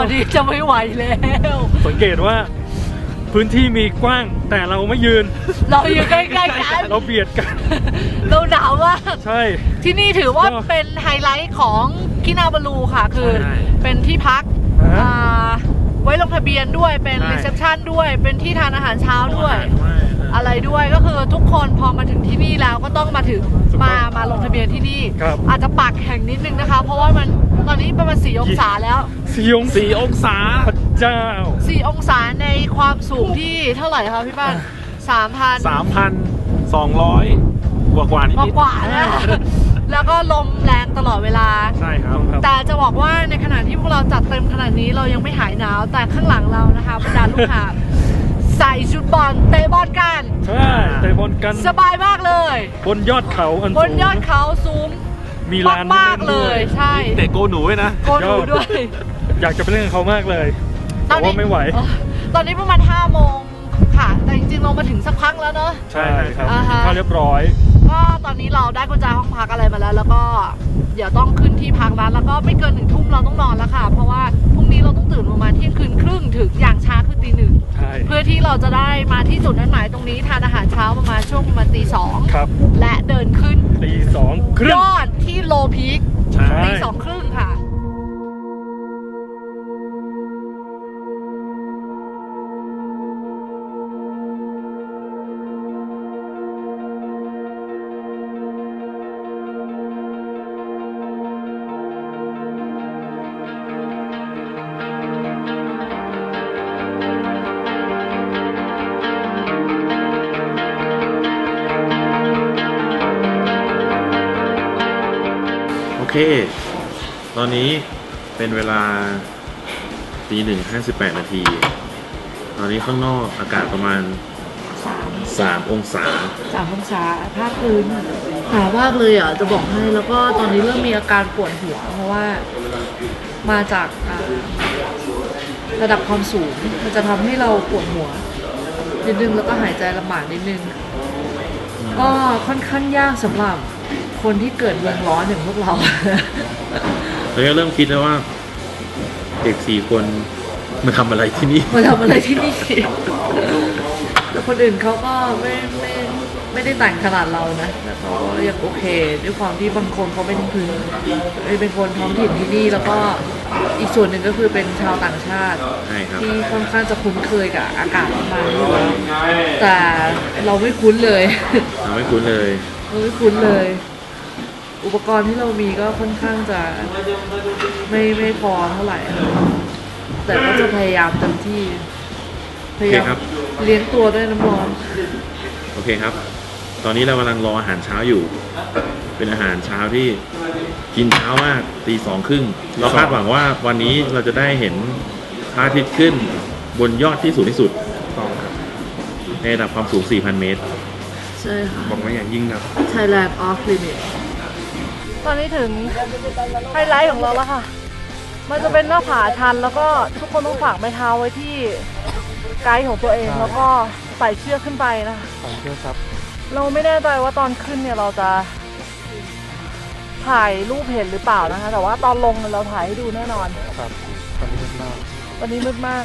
อนนี้จะไม่ไหวแล้วสังเกตว่าพื้นที่มีกว้างแต่เราไม่ยืน เราอยู่ใกล้ๆกันเราเบียดกัน เราหนาวมากใช่ ที่นี่ถือว่าก็เป็นไฮไลท์ของกินาบาลูค่ะ คือใช่เป็นที่พักฮะอ่าไว้ลงทะเบียนด้วยเป็นใช่รีเซพชันด้วย เป็นที่ทานอาหารเช้าด้วยว่า อะไรด้วยก็คือทุกคนพอมาถึงที่นี่แล้วก็ต้องมาถึงมามาลงทะเบียนที่นี่ ครับ อาจจะปากแข็งนิดนึงนะคะ เพราะว่ามันตอนนี้ประมาณสี่องศาแล้วสี่องสี่องศาพระเจ้าสี่องศาในความสูงที่เท่าไหร่คะพี่ป้านสามพัน สามพันสองร้อยกว่ากว่านิดกว่านิดกว่าๆนะแล้วก็ลมแรงตลอดเวลา ใช่ครับ แต่จะบอกว่าในขณะที่พวกเราจัดเต็มขนาดนี้เรายังไม่หายหนาว แต่ข้างหลังเรานะคะบรรดาลูกหาบ ใส่ชุดบอลเตะบอลกัน ใช่เตะบอลกันสบายมากเลย บนยอดเขาอันบสูนงยอดเขาสูงมีลานมากๆให้เลนด้ยวใช่เตะโกหนูไว้นะโกดูด้วย อยากจะไปเล่นกับเขามากเลยแต่ว่าไม่ไหวเอ่อตอนนี้ประมาณ5โมงค่ะ แต่จริงๆเรามาถึงสักพักแล้วเนอะใช่ครับอ่าฮะถ้าเรียบร้อย ก็ตอนนี้เราได้กุญแจห้องพักอะไรมาแล้ว แล้วก็เดี๋ยวต้องขึ้นที่พักแล้วแล้วก็ไม่เกินหนึ่งทุ่ม เพื่อที่เราจะได้มาที่จุดนัดหมายตรงนี้ทานอาหารเช้าประมาณช่วงประมาณตีสองครับและเดินขึ้นตีสองครึ่ยง อดที่โลพีคใช่ ตีสองครึ่ง เค ตอนนี้เป็นเวลาตีหนึ่งห้าสิบแปดนาที ตอนนี้ข้างนอกอากาศประมาณสามองศาสามองศาภาคพื้นหนาวมากเลยอะ จะบอกให้แล้วก็ตอนนี้เริ่มมีอาการปวดหัว เพราะว่ามาจากระดับความสูง มันจะทำให้เราปวดหัวนิดนึงแล้วก็หายใจลำบากนิดนึง ก็ค่อนข้างยากสำหรับ คนที่เกิดเมืองร้อนอย่างพวกเราตอนนี้เริ่มคิดแล้วว่า เด็กสี่คนมาทำอะไรที่นี่มาทำอะไรที่นี่แต่คนอื่นเขาก็ไม่ไม่ไม่ได้แต่งขนาดเรานะแต่เขาก็ยังโอเค ด้วยความที่บางคนเขาเป็นพื้นเป็นคนท้องถิ่นที่นี่แล้วก็อีกส่วนหนึ่งก็คือเป็นชาวต่างชาติใช่ครับที่ค่อนข้างจะคุ้นเคยกับอากาศประมาณนี้อยู่แล้วแต่เราไม่คุ้นเลย เราไม่คุ้นเลยเราไม่คุ้นเลย อุปกรณ์ที่เรามีก็ค่อนข้างจะไม่ไม่พอเท่าไหร่ แต่ก็จะพยายามเต็มที่ พยายามโอเคครับ เลี้ยงตัวด้วยน้ำร้อน โอเคครับ ตอนนี้เรากำลังรออาหารเช้าอยู่ เป็นอาหารเช้าที่กินเช้ามากตีสองครึ่ง เราคาดหวังว่าวันนี้เราจะได้เห็นพระอาทิตย์ขึ้นบนยอดที่สูงที่สุดในระดับความสูง 4,000 เมตร ใช่ค่ะบอกว่าอย่างยิ่งครับ Thailand off limit ตอนนี้ถึงไฮไลท์ของเราแล้วค่ะ มันจะเป็นหน้าผาชันแล้วก็ทุกคนต้องฝากไม้เท้าไว้ที่ไกด์ของตัวเอง แล้วก็ใส่เชือกขึ้นไปนะคะขอบคุณครับ เราไม่แน่ใจว่าตอนขึ้นเนี่ยเราจะ ถ่ายรูปเห็นหรือเปล่านะคะ แต่ว่าตอนลงเนี่ยเราถ่ายให้ดูแน่นอน ครับตอนนี้มันมากวันนี้มืดมาก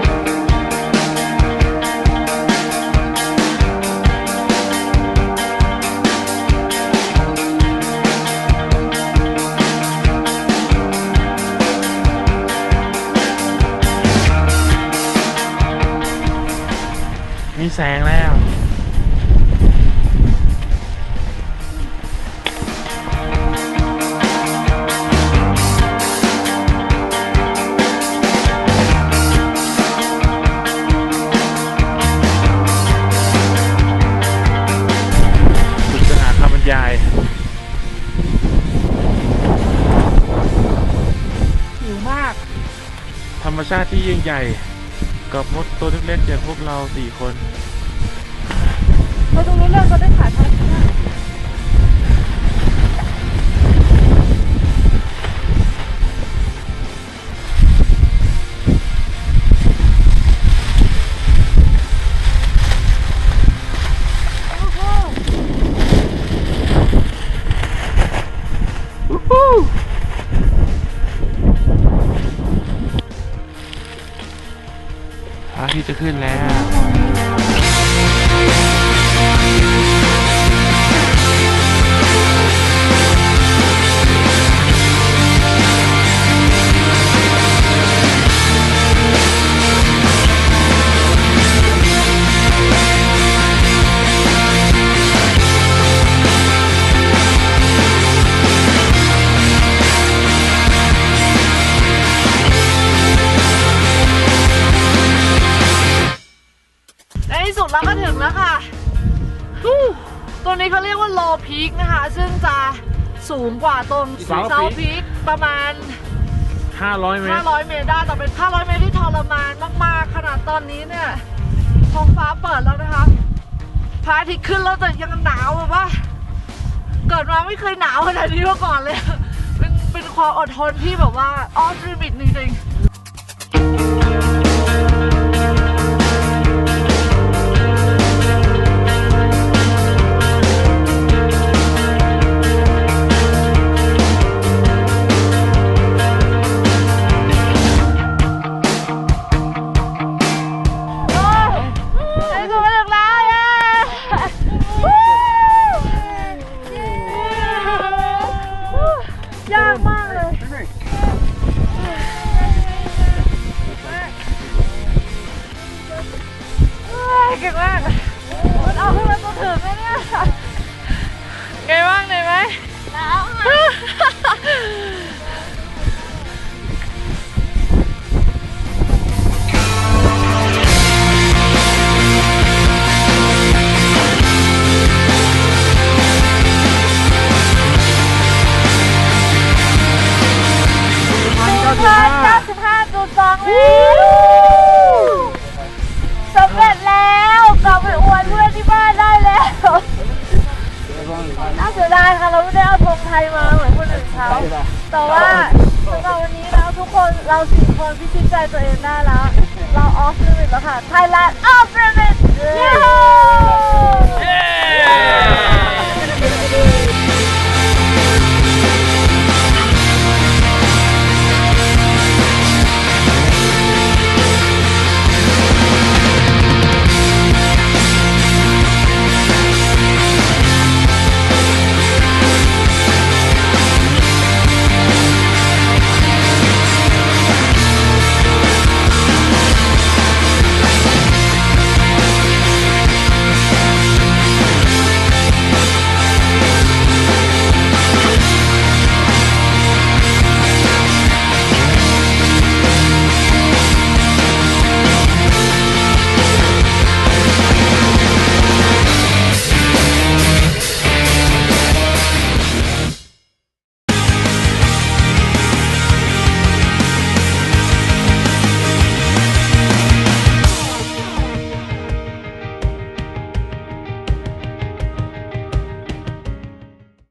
แสงแล้ว คุณจะหาคำบรรยาย หิวมาก ธรรมชาติที่ยิ่งใหญ่ กับมดตัวเล็กๆอย่างพวกเราสี่คน เราดูรู้เรื่องก็ได้ถ่ายทอดทันพระ ที่จะขึ้นแล้ว นี้เขาเรียกว่าโลพีคนะคะ ซึ่งจะสูงกว่าตรง South เซาพีคประมาณ 500 เมตร 500 เมตรได้แต่เป็น 500 เมตรที่ทรมานมากๆ ขนาดตอนนี้เนี่ยท้องฟ้าเปิดแล้วนะคะพระอาทิตย์ขึ้นแล้วแต่ยังหนาวแบบว่า เกิดมาไม่เคยหนาวขนาดนี้มาก่อนเลย เป็นเป็นความอดทนที่แบบว่าออฟลิมิตจริงๆ ไม่ได้เอาธงไทยมาเหมือนคนอื่นเขาแต่ว่าสำหรับวันนี้แล้วทุกคนเราสี่คนพิชิตใจตัวเองได้แล้ว เราออฟลิมิตแล้วค่ะไทยแลนด์ออฟลิมิตเย้